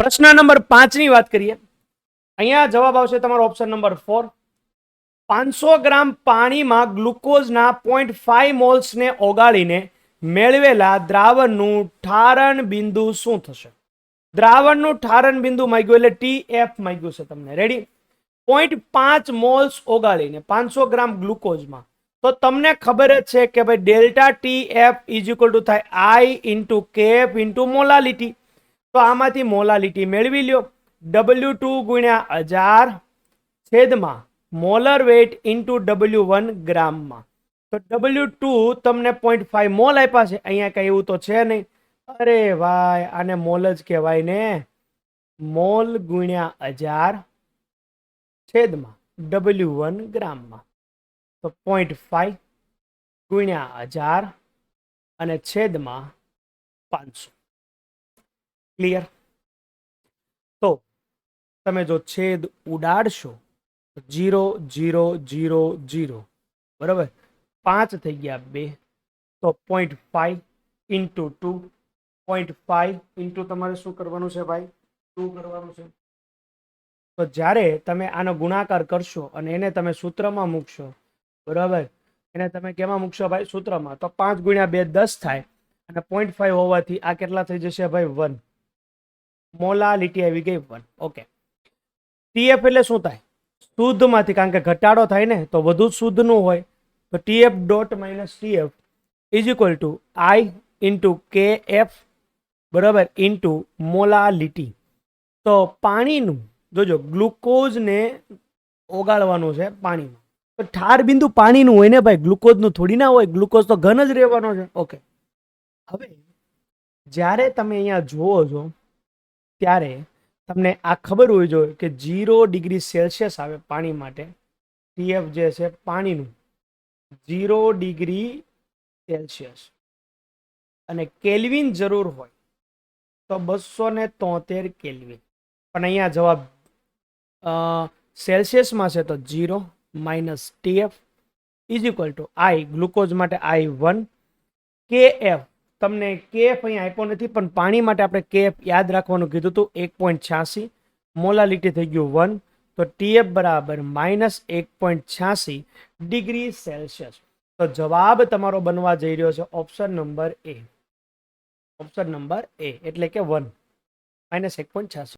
પ્રશ્ન નંબર પાંચની વાત કરીએ. અહીંયા જવાબ આવશે તમારો ઓપ્શન નંબર ફોર પાંચસો ગ્રામ પાણીમાં ગ્લુકોઝના પોઈન્ટ ફાઈવ મોલ્સને ઓગાળીને મેળવેલા દ્રાવણનું ઠારણ બિંદુ શું થશે? દ્રાવણનું ઠારણ બિંદુ માંગ્યું એટલે ટી એફ માંગ્યું છે તમને. રેડી પોઈન્ટ પાંચ મોલ્સ ઓગાળીને પાંચસો ગ્રામ ગ્લુકોઝમાં. તો તમને ખબર જ છે કે ભાઈ delta T F is equal to થાય I into Kf into molality તો આમાંથી મોલાલિટી મેળવી લ્યો. ડબલ્યુ ટુ ગુણ્યા હજાર છેદમાં molar weight into W one ગ્રામમાં. તો ડબલ્યુ ટુ તમને પોઈન્ટ ફાઈવ મોલ આપ્યા છે. અહીંયા કંઈ એવું તો છે નહીં. અરે ભાઈ, આને મોલ જ કહેવાય ને. મોલ ગુણ્યા હજાર છેદમાં ડબલ્યુ વન ગ્રામમાં. તો પોઈન્ટ ફાઈવ ગુણ્યા હજાર અને છેદમાં પાંચસો. ક્લિયર તો તમે જો છેદ ઉડાડશો જીરો જીરો જીરો જીરો. બરાબર? પાંચ થઈ ગયા બે. તો point five into two point five into તમારે શું કરવાનું છે ભાઈ? ટુ કરવાનું છે. તો જ્યારે તમે આનો ગુણાકાર કરશો અને એને તમે સૂત્રમાં મૂકશો, બરાબર? એને તમે કેમાં મૂકશો ભાઈ? સૂત્રમાં. તો પાંચ ગુણ્યા બે દસ થાય. અને પોઈન્ટ ફાઈવ હોવાથી આ કેટલા થઈ જશે ભાઈ? વન મોલાલિટી આવી ગઈ વન ઓકે ટીએફ એટલે શું થાય? શુદ્ધમાંથી, કારણ કે ઘટાડો થાય ને, તો વધુ શુદ્ધનું હોય. તો TF dot minus TF is equal to I into કે એફ બરાબર ઇન્ટુ મોલાલિટી. તો પાણીનું, જોજો, ગ્લુકોઝને ઓગાળવાનું છે પાણીમાં. તો ઠાર બિંદુ પાણીનું હોય ને ભાઈ, ગ્લુકોઝનું થોડી ના હોય, ગ્લુકોઝ તો ઘન જ રહેવાનો છે ઓકે હવે, જ્યારે તમે અહીંયા જુઓ છો ત્યારે તમને આ ખબર હોવી જોઈએ કે જીરો ડિગ્રી સેલ્સિયસ આવે પાણી માટે. ટીએફ જે છે પાણીનું જીરો ડિગ્રી સેલ્સિયસ અને કેલ્વિન જરૂર હોય તો બસો ને તોતેર કેલ્વિન પણ અહીંયા જવાબ સેલ્સિયસમાં છે તો zero minus TF is equal to I glucose માટે આઈ વન કે એફ તમને કેએફ અહીંયા આપ્યો નથી, પણ પાણી માટે આપણે કેએફ યાદ રાખવાનું કીધું હતું, એક પોઈન્ટ છ્યાસી. મોલાલિટી થઈ ગયું વન તો ટીએફ બરાબર માઇનસ એક પોઈન્ટ છ્યાસી ડિગ્રી સેલ્સિયસ. તો જવાબ તમારો બનવા જઈ રહ્યો છે option number A option number A એટલે કે વન માઇનસ એક પોઈન્ટ છ્યાસી.